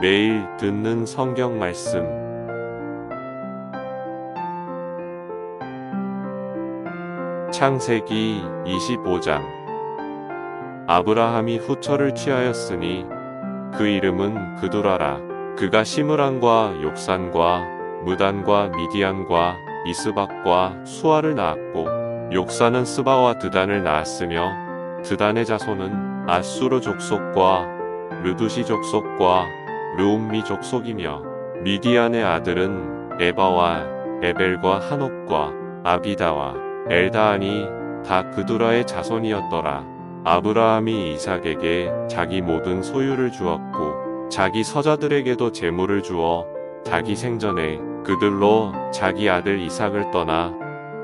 매일 듣는 성경 말씀. 창세기 25장 아브라함이 후처를 취하였으니 그 이름은 그두라라. 그가 시므란과 욕산과 무단과 미디안과 이스박과 수아를 낳았고 욕산은 스바와 드단을 낳았으며 드단의 자손은 아수르 족속과 르두시 족속과 르움미 족 속이며 미디안의 아들은 에바와 에벨과 한옥과 아비다와 엘다안이 다 그두라의 자손이었더라. 아브라함이 이삭에게 자기 모든 소유를 주었고 자기 서자들에게도 재물을 주어 자기 생전에 그들로 자기 아들 이삭을 떠나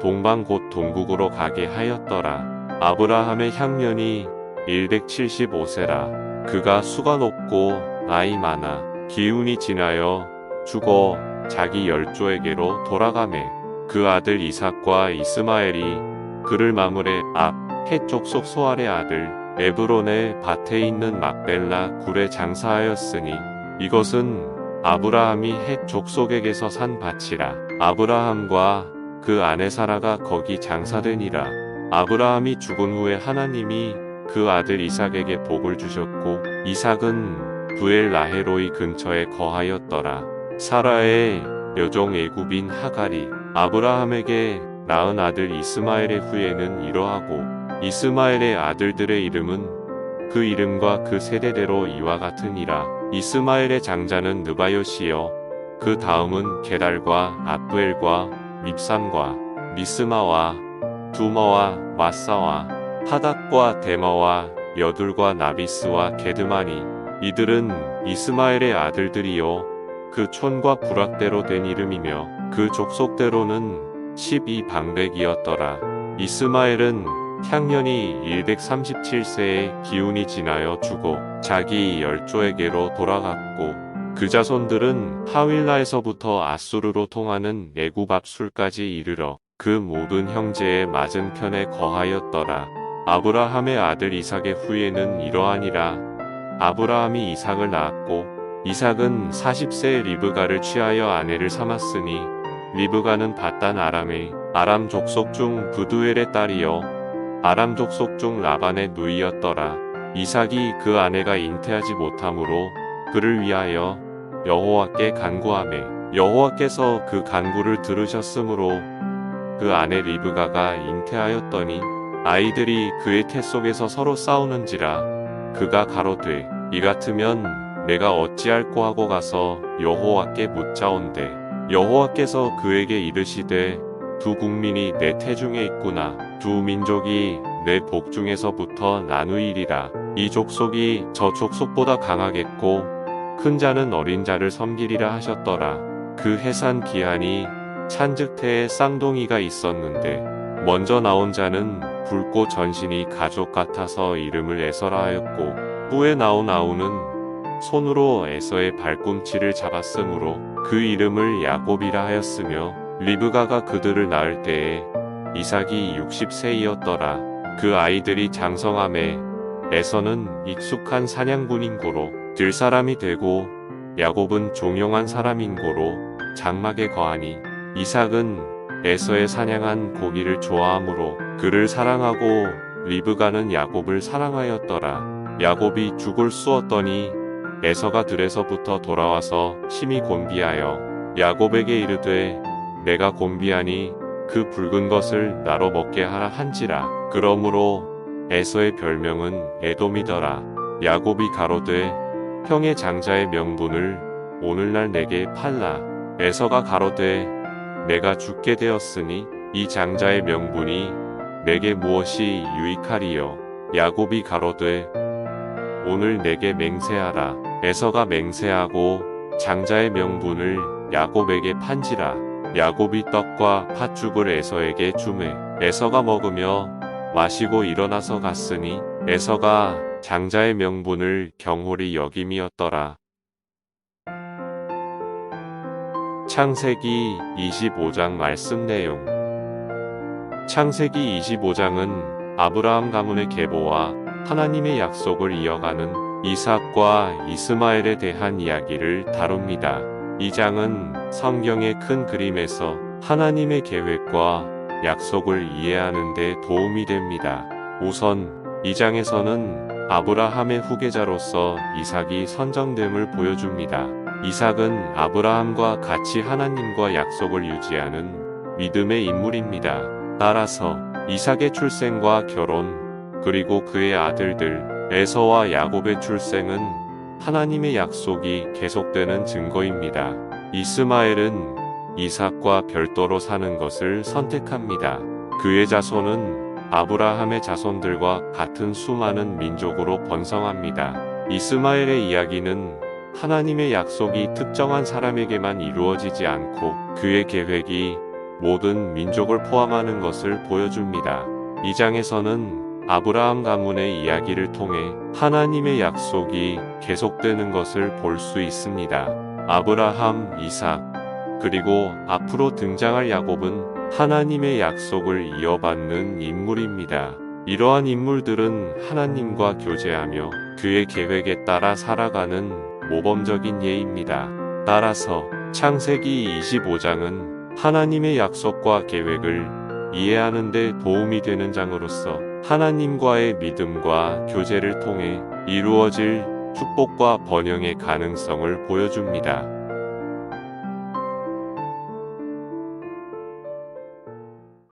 동방 곧 동국으로 가게 하였더라. 아브라함의 향년이 175세라. 그가 수가 높고 나이 많아. 기운이 지나여 죽어 자기 열조에게로 돌아가매. 그 아들 이삭과 이스마엘이 그를 마무레 앞헷 족속 소알의 아들 에브론의 밭에 있는 막벨라 굴에 장사하였으니 이것은 아브라함이 헷 족속에게서 산 밭이라. 아브라함과 그 아내 사라가 거기 장사되니라. 아브라함이 죽은 후에 하나님이 그 아들 이삭에게 복을 주셨고 이삭은 부엘 라헤로이 근처에 거하였더라. 사라의 여종 애굽인 하갈이 아브라함에게 낳은 아들 이스마엘의 후예는 이러하고 이스마엘의 아들들의 이름은 그 이름과 그 세대대로 이와 같으니라. 이스마엘의 장자는 느바요시요. 그 다음은 게달과 아브엘과 밉삼과 미스마와 두머와 마사와 하닥과 데머와 여둘과 나비스와 게드마니 이들은 이스마엘의 아들들이요 그 촌과 부락대로 된 이름이며 그 족속대로는 12방백이었더라. 이스마엘은 향년이 137세에 기운이 지나여 죽어 자기 열조에게로 돌아갔고 그 자손들은 하윌라에서부터 아수르로 통하는 애굽 앞술까지 이르러 그 모든 형제의 맞은편에 거하였더라. 아브라함의 아들 이삭의 후예는 이러하니라. 아브라함이 이삭을 낳았고 이삭은 40세에 리브가를 취하여 아내를 삼았으니 리브가는 바단 아람의 아람 족속 중 부두엘의 딸이요 아람 족속 중 라반의 누이였더라. 이삭이 그 아내가 잉태하지 못하므로 그를 위하여 여호와께 간구하매 여호와께서 그 간구를 들으셨으므로 그 아내 리브가가 잉태하였더니 아이들이 그의 태 속에서 서로 싸우는지라 그가 가로되 이 같으면 내가 어찌할꼬 하고 가서 여호와께 묻자온대. 여호와께서 그에게 이르시되 두 국민이 내 태중에 있구나. 두 민족이 내 복중에서부터 나누이리라. 이 족속이 저 족속보다 강하겠고 큰 자는 어린 자를 섬기리라 하셨더라. 그 해산 기한이 찬즉태에 쌍둥이가 있었는데 먼저 나온 자는 붉고 전신이 가족 같아서 이름을 에서라 하였고 후에 나온 아우는 손으로 에서의 발꿈치를 잡았으므로 그 이름을 야곱이라 하였으며 리브가가 그들을 낳을 때에 이삭이 60세이었더라. 그 아이들이 장성함에 에서는 익숙한 사냥꾼인 고로 들사람이 되고 야곱은 종용한 사람인 고로 장막에 거하니 이삭은 에서의 사냥한 고기를 좋아하므로 그를 사랑하고 리브가는 야곱을 사랑하였더라. 야곱이 죽을 쑤었더니 에서가 들에서부터 돌아와서 심히 곤비하여 야곱에게 이르되 내가 곤비하니 그 붉은 것을 나로 먹게 하라 한지라. 그러므로 에서의 별명은 에돔이더라. 야곱이 가로되 형의 장자의 명분을 오늘날 내게 팔라. 에서가 가로되 내가 죽게 되었으니 이 장자의 명분이 내게 무엇이 유익하리요. 야곱이 가로되 오늘 내게 맹세하라. 에서가 맹세하고 장자의 명분을 야곱에게 판지라. 야곱이 떡과 팥죽을 에서에게 주매 에서가 먹으며 마시고 일어나서 갔으니 에서가 장자의 명분을 경홀히 여김이었더라. 창세기 25장 말씀 내용 창세기 25장은 아브라함 가문의 계보와 하나님의 약속을 이어가는 이삭과 이스마엘에 대한 이야기를 다룹니다. 이 장은 성경의 큰 그림에서 하나님의 계획과 약속을 이해하는 데 도움이 됩니다. 우선 이 장에서는 아브라함의 후계자로서 이삭이 선정됨을 보여줍니다. 이삭은 아브라함과 같이 하나님과 약속을 유지하는 믿음의 인물입니다. 따라서 이삭의 출생과 결혼, 그리고 그의 아들들, 에서와 야곱의 출생은 하나님의 약속이 계속되는 증거입니다. 이스마엘은 이삭과 별도로 사는 것을 선택합니다. 그의 자손은 아브라함의 자손들과 같은 수많은 민족으로 번성합니다. 이스마엘의 이야기는 하나님의 약속이 특정한 사람에게만 이루어지지 않고 그의 계획이 모든 민족을 포함하는 것을 보여줍니다. 이 장에서는 아브라함 가문의 이야기를 통해 하나님의 약속이 계속되는 것을 볼 수 있습니다. 아브라함, 이삭, 그리고 앞으로 등장할 야곱은 하나님의 약속을 이어받는 인물입니다. 이러한 인물들은 하나님과 교제하며 그의 계획에 따라 살아가는 모범적인 예입니다. 따라서 창세기 25장은 하나님의 약속과 계획을 이해하는 데 도움이 되는 장으로서 하나님과의 믿음과 교제를 통해 이루어질 축복과 번영의 가능성을 보여줍니다.